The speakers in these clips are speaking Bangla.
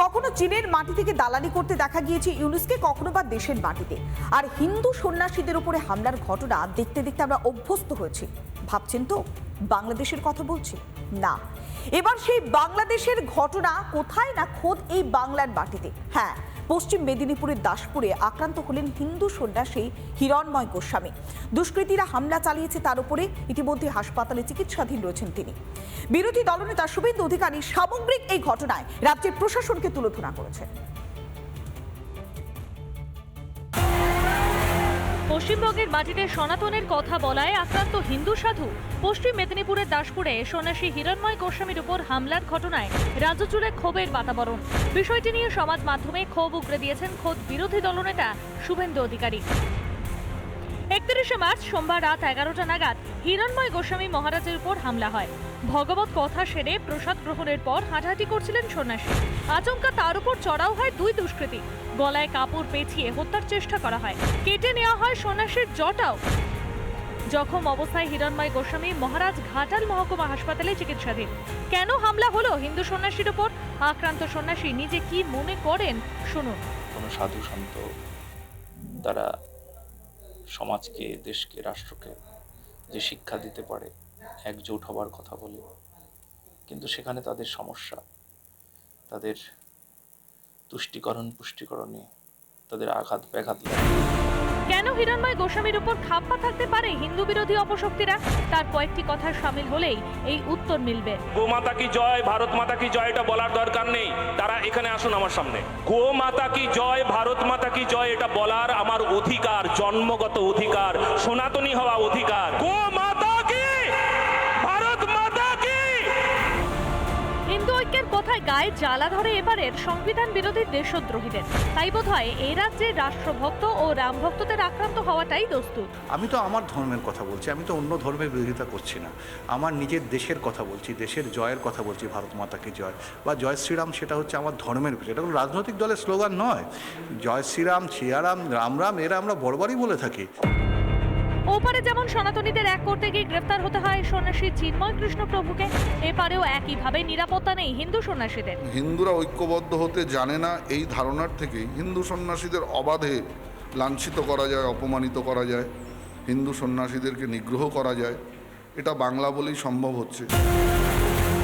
কখনো চীনের মাটি থেকে দালালি করতে দেখা গিয়েছে ইউনুসকে, কখনো বা দেশের মাটিতে। আর হিন্দু সন্ন্যাসীদের উপরে হামলার ঘটনা দেখতে দেখতে আমরা অভ্যস্ত হয়েছি। ভাবছেন তো বাংলাদেশের কথা বলছি? না। এবার সেই বাংলাদেশের ঘটনা কোথায় না খোদ এই বাংলার মাটিতে? হ্যাঁ পশ্চিম মেদিনীপুরের দাসপুরে আক্রান্ত হলেন হিন্দু সন্ন্যাসী হিরণময় গোস্বামী। দুষ্কৃতীরা হামলা চালিয়েছে তার উপরে। ইতিমধ্যে হাসপাতালে চিকিৎসাধীন রয়েছেন তিনি। বিরোধী দলনেতা শুভেন্দু অধিকারী সামগ্রিক এই ঘটনায় রাজ্যের প্রশাসনকে তুলোধনা করেছেন পশ্চিমবঙ্গের মাটিতে সনাতনের কথা বলায় আক্রান্ত হিন্দু সাধু। পশ্চিম মেদিনীপুরের দাসপুরে সন্ন্যাসী হিরণময় গোস্বামীর উপর হামলার ঘটনায় রাজ্য জুড়ে ক্ষোভের বাতাবরণ। বিষয়টি নিয়ে সমাজ মাধ্যমে ক্ষোভ উগড়ে দিয়েছেন খোদ বিরোধী দলনেতা শুভেন্দু অধিকারী। একত্রিশে মার্চ সোমবার রাত এগারোটা নাগাদ হিরণময় গোস্বামী মহারাজের উপর হামলা হয়। ভগবত কথা সেরে প্রসাদ গ্রহণের পর হাঁটাহাঁটি করছিলেন সন্ন্যাসী। আচমকা তার উপর চড়াও হয় দুই দুষ্কৃতী। গলায় কাপড় পেঁচিয়ে হত্যার চেষ্টা করা হয়। কেটে নেওয়া হয় সন্ন্যাসীর জটাও। জখম অবস্থায় হিরণময় গোস্বামী মহারাজ ঘাটাল মহকুমা হাসপাতালে চিকিৎসাধীন। কেন হামলা হলো হিন্দু সন্ন্যাসীর উপর? আক্রান্ত সন্ন্যাসী নিজে কি মনে করেন? শুনুন। কোনো সাধু সন্ত তারা সমাজকে, দেশকে, রাষ্ট্রকে যে শিক্ষা দিতে পারে, একজোট হবার কথা বলে। কিন্তু সেখানে তাদের সমস্যা। তাদের তুষ্টিকরণ পুষ্টিকরণে তাদের আঘাত ব্যাঘাত লাগে। কেন হিরণময় গোস্বামীর উপর খাপ্পা থাকতে পারে হিন্দু বিরোধী অপশক্তিরা? তার কয়েকটি কথা সামিল হলেই এই উত্তর মিলবে। গোমাতা কি জয় ভারত মাতা কি জয় এটা বলার দরকার নেই। তারা এখানে আসুন আমার সামনে। গোমাতা কি জয় ভারত মাতা কি জয় এটা বলার আমার অধিকার জন্মগত অধিকার সনাতনী হওয়া অধিকার। গোমাতা কথায় গায়ে জ্বালা ধরে এবারের সংবিধান বিরোধী দেশদ্রোহীদের। তাই বোধ হয় এই রাজ্যে রাষ্ট্রভক্ত ও রামভক্তদের আক্রান্ত হওয়াটাই দস্তুর। আমি তো আমার ধর্মের কথা বলছি, আমি তো অন্য ধর্মের বিরোধিতা করছি না। আমার নিজের দেশের কথা বলছি, দেশের জয়ের কথা বলছি, ভারত মাতাকে জয়। বা জয় শ্রীরাম সেটা হচ্ছে আমার ধর্মের বিষয়। এটা কোনো রাজনৈতিক দলের স্লোগান নয়। জয় শ্রীরাম সিয়ারাম রাম রাম, এরা আমরা বড়বারই বলে থাকি। ওপারে যেমন সনাতনীদের এক করতে গিয়ে গ্রেফতার হতে হয় সন্ন্যাসী চিন্ময় কৃষ্ণ প্রভুকে এপারেও একইভাবে নিরাপত্তা নেই হিন্দু সন্ন্যাসীদের। হিন্দুরা ঐক্যবদ্ধ হতে জানে না এই ধারণার থেকেই হিন্দু সন্ন্যাসীদের অবাধে লাঞ্ছিত করা যায় অপমানিত করা যায় হিন্দু সন্ন্যাসীদেরকে নিগ্রহ করা যায়। এটা বাংলা বলেই সম্ভব হচ্ছে।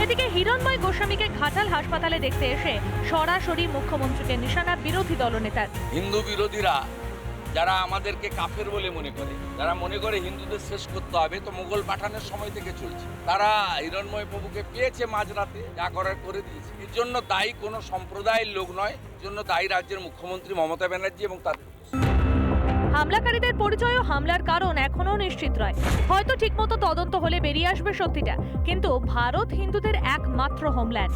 এদিকে হিরণময় গোস্বামীকে ঘাটাল হাসপাতালে দেখতে এসে সরাসরি মুখ্যমন্ত্রীকে নিশানা বিরোধী দলনেতার। হিন্দু বিরোধীরা যারা আমাদেরকে কাফের বলে মনে করে, যারা মনে করে হিন্দুদের শেষ করতে হবে, তো মোগল পাঠানোর সময় থেকে চলছে। তারা হিরণময় প্রভুকে পেয়েছে মাঝরাতে, যা করার করে দিয়েছে। এর জন্য দায়ী কোনো সম্প্রদায়ের লোক নয়, এর জন্য দায়ী রাজ্যের মুখ্যমন্ত্রী মমতা ব্যানার্জি এবং তার হামলাকারীদের পরিচয় ও হামলার কারণ এখনও নিশ্চিত নয়। হয়তো ঠিকমতো তদন্ত হলে বেরিয়ে আসবে সত্যিটা, কিন্তু ভারত হিন্দুদের একমাত্র হোমল্যান্ড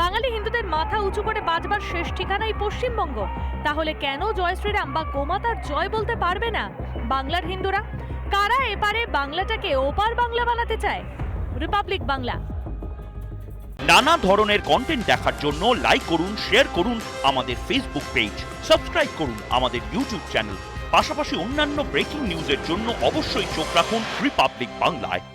বাঙালি হিন্দুদের মাথা উঁচু করে বাঁচবার শেষ ঠিকানাই পশ্চিমবঙ্গ। তাহলে কেন জয় শ্রীরাম বা গোমাতার জয় বলতে পারবে না? বাংলার হিন্দুরা? কারা এপারে বাংলাটাকে ওপার বাংলা বানাতে চায়? রিপাবলিক বাংলা। নানা ধরনের কন্টেন্ট দেখার জন্য লাইক করুন শেয়ার করুন আমাদের ফেসবুক পেজ সাবস্ক্রাইব করুন আমাদের ইউটিউব চ্যানেল পাশাপাশি অন্যান্য ব্রেকিং নিউজের জন্য অবশ্যই চোখ রাখুন রিপাবলিক বাংলায়